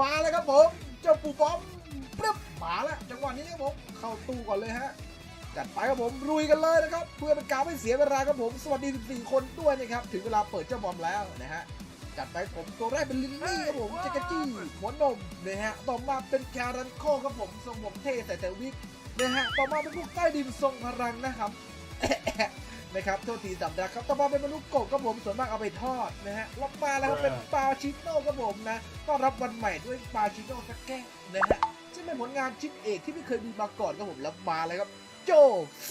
มาแล้วครับผมเจ้าปูป้อมปึ๊บมาแล้วจังหวะนี้ครับผมเข้าตู้ก่อนเลยฮะจัดไปครับผมรุยกันเลยนะครับเพื่อเป็นการไม่เสียเวลาครับผมสวัสดี 14 คนด้วยนะครับถึงเวลาเปิดเจ้าบอมแล้วนะฮะจัดไปผมตัวแรกเป็นลิลลี่ครับผมจักรจี้หัวนมนะฮะต่อมาเป็นคารันโคครับผมทรงผมเท่ใส่แต่วิกนะฮะต่อมาเป็นพวกใต้ดินทรงพลังนะครับ นะครับโทษทีสำนักครับต่อมาเป็นมนุษย์กบครับผมส่วนมากเอาไปทอดนะฮะแล้วมาแล้วครับเป็นปลาชิโน่ครับผมนะต้อนรับวันใหม่ด้วยปลาชิโน่สักแก้วนะฮะซึ่งเป็นผลงานชิ้นเอกที่ไม่เคยมีมาก่อนครับผมแล้วมาเลยครับโจ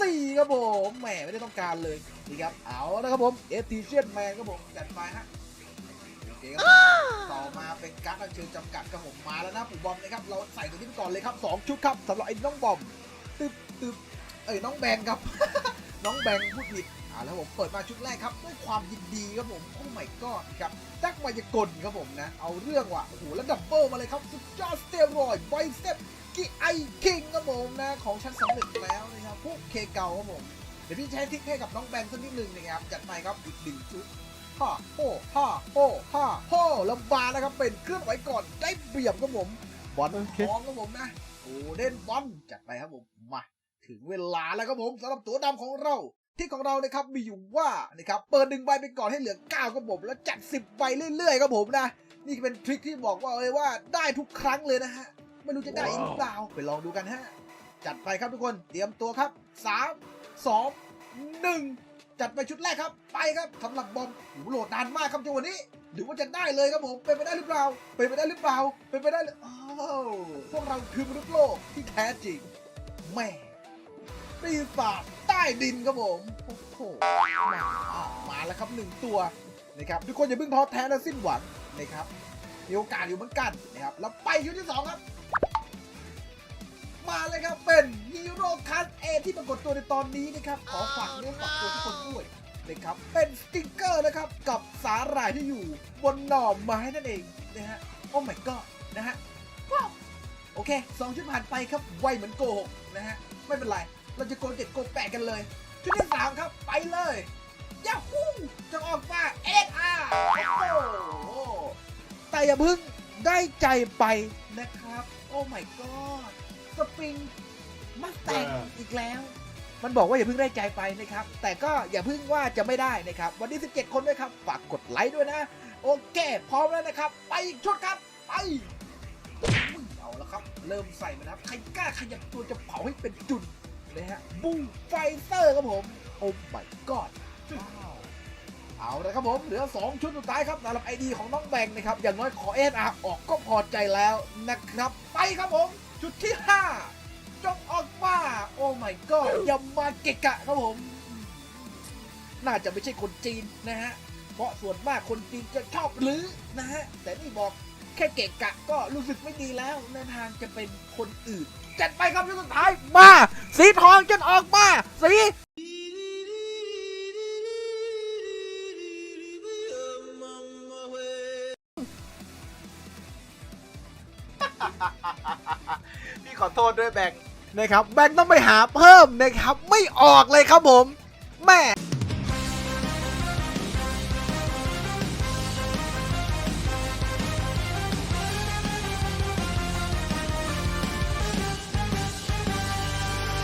สี่ครับผมแหมไม่ได้ต้องการเลยนี่ครับเอาละครับผมเอทีเชียนแมนครับผมจัดไปฮะโอเคครับต่อมาเป็นการ์ดอัญเชิญจำกัดครับผมมาแล้วนะปู่บอมนะครับเราใส่ตัวนี้ไปก่อนเลยครับสองชุดครับสำหรับไอ้น้องบอมตึ๊บตึ๊บเอ้ยน้องแบงครับ น้องแบงพูดผิดอ่าแล้วผมเปิดมาชุดแรกครับด้วยความยินดีครับผมโอ้ไม่ก็ครับดักมายากลครับผมนะ เอาเรื่องว่ะโอ้โหแล้วดับเบิลมาเลยครับสุดยอดสเตียรอยด์ไบเซปกิไอคิงครับผมนะ ของชั้นสำเร็จแล้วนะครับพวกเคเก่าครับผมเดี๋ยวพี่ใช้ทิกให้กับน้องแบงค์สักนิดหนึ่งนะครับจัดไปครับอีกหนึ่งชุดฮ่าโฮ่ฮ่าโฮ่ฮ่าโฮ่แล้วบาร์นะครับเป็นเคลื่อนไหวก่อนได้เปรียบครับผมบอลทองครับผมนะโอ้เด่นบอลจัดไปครับผมมา ถึงเวลาแล้วครับผมสำหรับตัวดำของเราที่ของเรานะครับมีอยู่ว่านะครับเปิดหนึ่งใบไปก่อนให้เหลือ9ครับผมแล้วจัด 10ใบเรื่อยๆครับผมนะนี่เป็นทริคที่บอกว่าเลยว่าได้ทุกครั้งเลยนะฮะไม่รู้จะได้อีกหรือเปล่าไปลองดูกันฮะจัดไปครับทุกคนเตรียมตัวครับ 3 2 1 จัดไปชุดแรกครับ ไปครับสำหรับบอมโอ้โหโหลดนานมากครับจังหวะนี้ หรือว่าจะได้เลยครับผมเป็นไปได้หรือเปล่าเป็นไปได้หรือเปล่าเป็นไปได้หรืออ้าวพวกเราคือมนุษย์โลกที่แท้จริงแม่ ปีศาจใต้ดินครับผมโอ้โหมามาแล้วครับหนึ่งตัวนะครับทุกคนอย่าเพิ่งท้อแท้และสิ้นหวังนะครับมีโอกาสอยู่เหมือนกันนะครับแล้วไปชุดที่สองครับ มาเลยครับเป็นฮีโร่คัสเอที่ปรากฏตัวในตอนนี้นะครับขอฝากเนื้อฝากตัวทุกคนด้วยนะครับเป็นสติกเกอร์นะครับกับสาหร่ายที่อยู่บนหน่อไม้นั่นเองนะฮะโอ้ my god นะฮะโอเคสองชุดผ่านไปครับไวเหมือนโกหกนะฮะไม่เป็นไร เราจะโกนเจ็ดโกนแปดกันเลย ชุดที่สามครับไปเลยยาฮูจะออกมาเอ็กอาร์โอ้โหแต่อย่าเพึ่งได้ใจไปนะครับ โอ้ my god สปริงมัสแตงอีกแล้ว มันบอกว่าอย่าเพิ่งได้ใจไปนะครับ แต่ก็อย่าเพิ่งว่าจะไม่ได้นะครับ วันนี้17 คนด้วยครับ ฝากกดไลค์ด้วยนะ โอเค พร้อมแล้วนะครับ ไปอีกชุดครับ ไปอุ้ยเอาแล้วครับ เริ่มใส่มาแล้วใครกล้าขยับตัวจะเผาให้เป็นจุด นะฮะบูไฟเตอร์ครับผม โอ้ my god ว้าวเอาละครับผมเหลือ 2 ชุดสุดท้ายครับสำหรับไอดีของน้องแบงค์นะครับ อย่างน้อยขอเอ็นอาออกก็พอใจแล้วนะครับ ไปครับผม ชุดที่ 5 จงออกมา โอ้ my god ยามาเกะกะครับผม น่าจะไม่ใช่คนจีนนะฮะ เพราะส่วนมากคนจีนจะชอบลือนะฮะ แต่นี่บอกแค่เกะกะก็รู้สึกไม่ดีแล้วในทางจะเป็นคนอื่นจัดไปครับชุดสุดท้ายมา สีทองจนออกมา สีพี่ขอโทษด้วยแบงค์นะครับ แบงค์ต้องไปหาเพิ่มนะครับ ไม่ออกเลยครับผม แม่